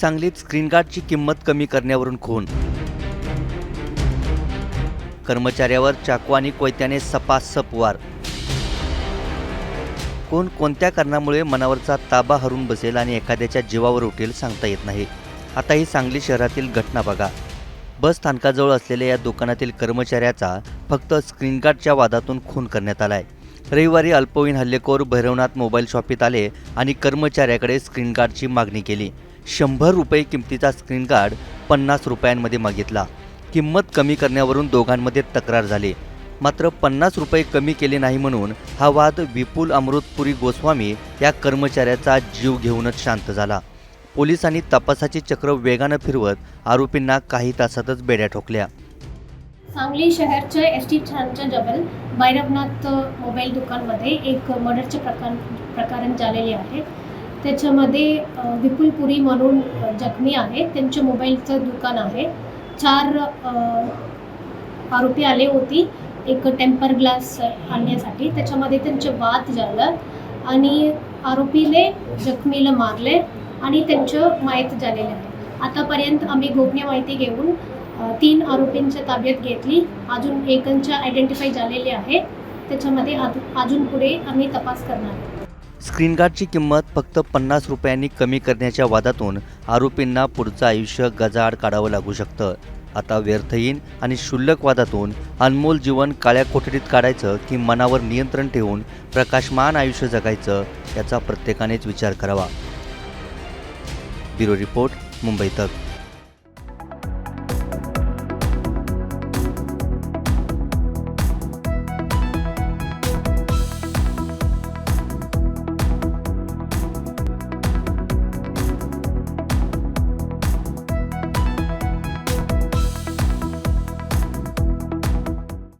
सांगलीत स्क्रीन गार्डची किंमत कमी करण्यावरून खून. कर्मचाऱ्यावर चाकू आणि कोयत्याने सपासप वार. कोण कोणत्या कारणामुळे मनावरचा ताबा हरून बसेल आणि एखाद्याच्या जीवावर उठेल सांगता येत नाही. आता ही सांगली शहरातील घटना बघा. बस स्थानकाजवळ असलेल्या या दुकानातील कर्मचाऱ्याचा फक्त स्क्रीन गार्डच्या वादातून खून करण्यात आलाय. रविवारी अल्पवयीन हल्लेखोर भैरवनाथ मोबाईल शॉपीत आले आणि कर्मचाऱ्याकडे स्क्रीन गार्डची मागणी केली. शंभर रुपये किमतीचा स्क्रीन गार्ड पन्नास रुपयांमध्ये मागितला. किंमत कमी करण्यावरून दोघांमध्ये तक्रार झाली. मात्र पन्नास रुपये कमी केले नाही म्हणून हा वाद विपुल अमृतपुरी गोस्वामी या कर्मचाऱ्याचा जीव घेऊनच शांत झाला. पोलिसांनी तपासाची चक्र वेगानं फिरवत आरोपींना काही तासातच बेड्या ठोकल्या. सांगली शहरच्या एस टी स्टँडच्या जवळ भैरवनाथ मोबाईल दुकानमध्ये एक मर्डरचे प्रकार प्रकरण झालेले आहे. त्याच्यामध्ये विपुल पुरी म्हणून जखमी आहे. त्यांच्या मोबाईलचं दुकान आहे. चार आरोपी आले होती. एक टेम्पर ग्लास आणण्यासाठी. त्याच्यामध्ये त्यांचे वाद झालं आणि आरोपीने जखमीला मारले आणि त्यांचं माहीत झालेलं आहे. आतापर्यंत आम्ही गोपनीय माहिती घेऊन तीन आरोपींच्या ताब्यात घेतली. अजून एकांच्या आयडेंटिफाय झालेले आहे. त्याच्यामध्ये अजून अजून पुढे आम्ही तपास करणार. आहोत. स्क्रीन गार्डची किंमत फक्त पन्नास रुपयांनी कमी करण्याच्या वादातून आरोपींना पुढचं आयुष्य गजाआड काढावं लागू शकतं. आता व्यर्थहीन आणि क्षुल्लक वादातून अनमोल जीवन काळ्या कोठडीत काढायचं की मनावर नियंत्रण ठेवून प्रकाशमान आयुष्य जगायचं याचा प्रत्येकानेच विचार करावा. ब्युरो रिपोर्ट मुंबई तक.